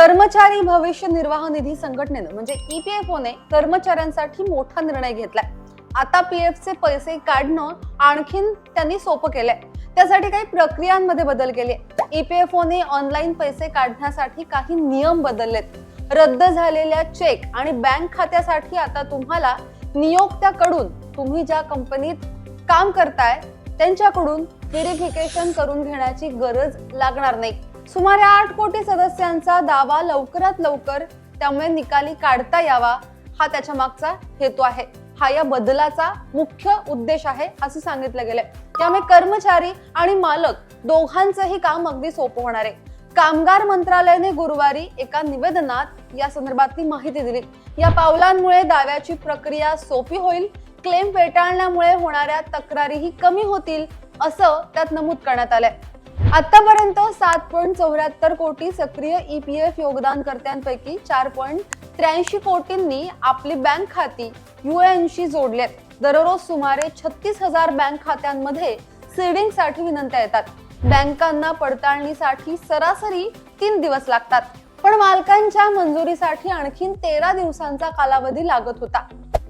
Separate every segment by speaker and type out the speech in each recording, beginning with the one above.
Speaker 1: कर्मचारी भविष्य निर्वाह निधी संघटनेनं म्हणजे ईपीएफओने कर्मचाऱ्यांसाठी मोठा निर्णय घेतलाय. आता पी एफचे पैसे काढणं आणखीन त्यांनी सोपं केलंय. त्यासाठी काही प्रक्रियांमध्ये बदल केले. ईपीएफओने ऑनलाईन पैसे काढण्यासाठी काही नियम बदललेत. रद्द झालेल्या चेक आणि बँक खात्यासाठी आता तुम्हाला नियोक्त्याकडून तुम्ही ज्या कंपनीत काम करताय त्यांच्याकडून व्हेरिफिकेशन करून घेण्याची गरज लागणार नाही. सुमारे आठ कोटी सदस्यांचा दावा लवकरात लवकर त्यामुळे निकाली काढता यावा हा त्याच्या मागचा हेतू आहे. हा या बदलाचा मुख्य उद्देश आहे असं सांगितलं गेलंय. त्यामुळे कर्मचारी आणि मालक दोघांचंही काम अगदी सोपं होणार आहे. कामगार मंत्रालयाने गुरुवारी एका निवेदनात या संदर्भातली माहिती दिली. या पावलांमुळे दाव्याची प्रक्रिया सोपी होईल क्लेम फेटाळण्यामुळे होणाऱ्या तक्रारीही कमी होतील असं त्यात नमूद करण्यात आलंय. आतापर्यंत सात पॉईंट चौऱ्याहत्तर कोटी सक्रिय ईपीएफ योगदानकर्त्यांपैकी चार पॉईंट त्र्याऐंशी कोटींनी आपली बँक खाती युएनशी जोडलेत दररोज सुमारे छत्तीस हजार बँक खात्यांमध्ये सीडिंगसाठी विनंत्या येतात. बँकांना पडताळणीसाठी सरासरी तीन दिवस लागतात. पण मालकांच्या मंजुरीसाठी आणखीन तेरा दिवसांचा कालावधी लागत होता.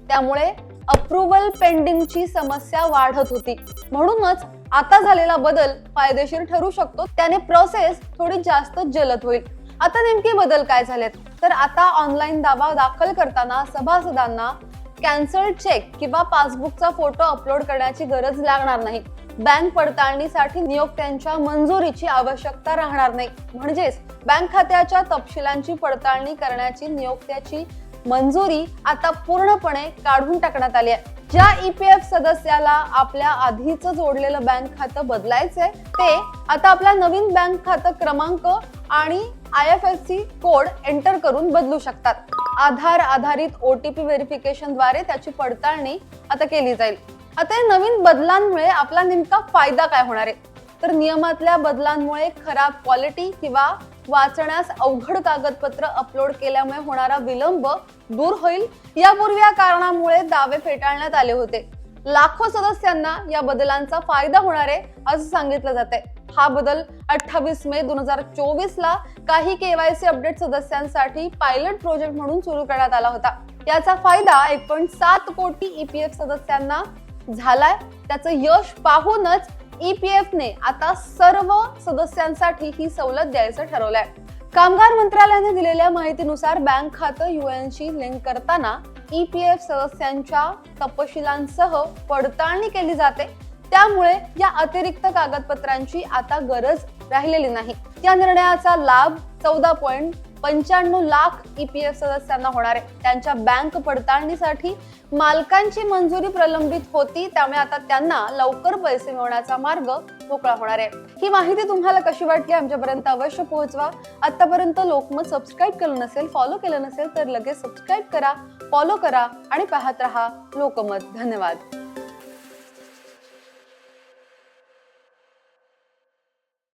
Speaker 1: त्यामुळे अप्रुव्हल पेंडिंगची समस्या वाढत होती. म्हणूनच आता झालेला बदल फायदेशीर ठरू शकतो. त्याने प्रोसेस थोडी जास्त जलद होईल. आता नेमके बदल काय झालेत? तर आता ऑनलाईन दावा दाखल करताना सभासदांना कॅन्सल चेक किंवा पासबुकचा फोटो अपलोड करण्याची गरज लागणार नाही. बँक पडताळणीसाठी नियोक्त्यांच्या मंजुरीची आवश्यकता राहणार नाही. म्हणजेच बँक खात्याच्या तपशिलांची पडताळणी करण्याची नियोक्त्याची मंजुरी आता पूर्णपणे काढून टाकण्यात आली आहे. ज्या ईपीएफ सदस्याला आपल्या आधीच जोडलेलं बँक खातं बदलायचंय ते आता आपला नवीन बँक खातं क्रमांक आणि I F S C code enter करून बदलू शकतात. आधार आधारित ओटीपी व्हेरिफिकेशनद्वारे त्याची पडताळणी आता केली जाईल. आता या नवीन बदलांमुळे आपला नेमका फायदा काय होणार आहे? तर नियमातल्या बदलांमुळे खराब क्वालिटी किंवा वाचण्यास अवघड कागदपत्र अपलोड केल्यामुळे होणारा विलंब दूर होईल. यापूर्वी या कारणामुळे दावे फेटाळण्यात आले होते. लाखो सदस्यांना या बदलांचा फायदा होणार आहे असं सांगितलं जात आहे हा बदल अठ्ठावीस मे दोन हजार चोवीस ला काही केवायसी अपडेट सदस्यांसाठी पायलट प्रोजेक्ट म्हणून सुरू करण्यात आला होता. याचा फायदा एक पॉईंट सात कोटी ईपीएफ सदस्यांना झालाय. त्याचं यश पाहूनच ई पी एफने आता सर्व सदस्यांसाठी ही सवलत द्यायचं ठरवलंय. कामगार मंत्रालयाने दिलेल्या माहितीनुसार बँक खातं युएनशी लिंक करताना ईपीएफ सदस्यांच्या तपशिलांसह पडताळणी केली जाते. त्यामुळे या अतिरिक्त कागदपत्रांची आता गरज राहिलेली नाही. या निर्णयाचा लाभ चौदा पॉईंट पंच्याण्णव लाख ईपीएफ सदस्यांना होणार आहे. त्यांच्या बँक पडताळणीसाठी मालकांची मंजुरी प्रलंबित होती त्यामुळे आता त्यांना लवकर पैसे मिळवण्याचा मार्ग मोकळा होणार आहे. ही माहिती तुम्हाला कशी वाटली आमच्यापर्यंत अवश्य पोहोचवा. आतापर्यंत लोकमत सबस्क्राईब केलं नसेल फॉलो केलं नसेल तर लगेच सबस्क्राईब करा फॉलो करा आणि पाहत रहा लोकमत. धन्यवाद.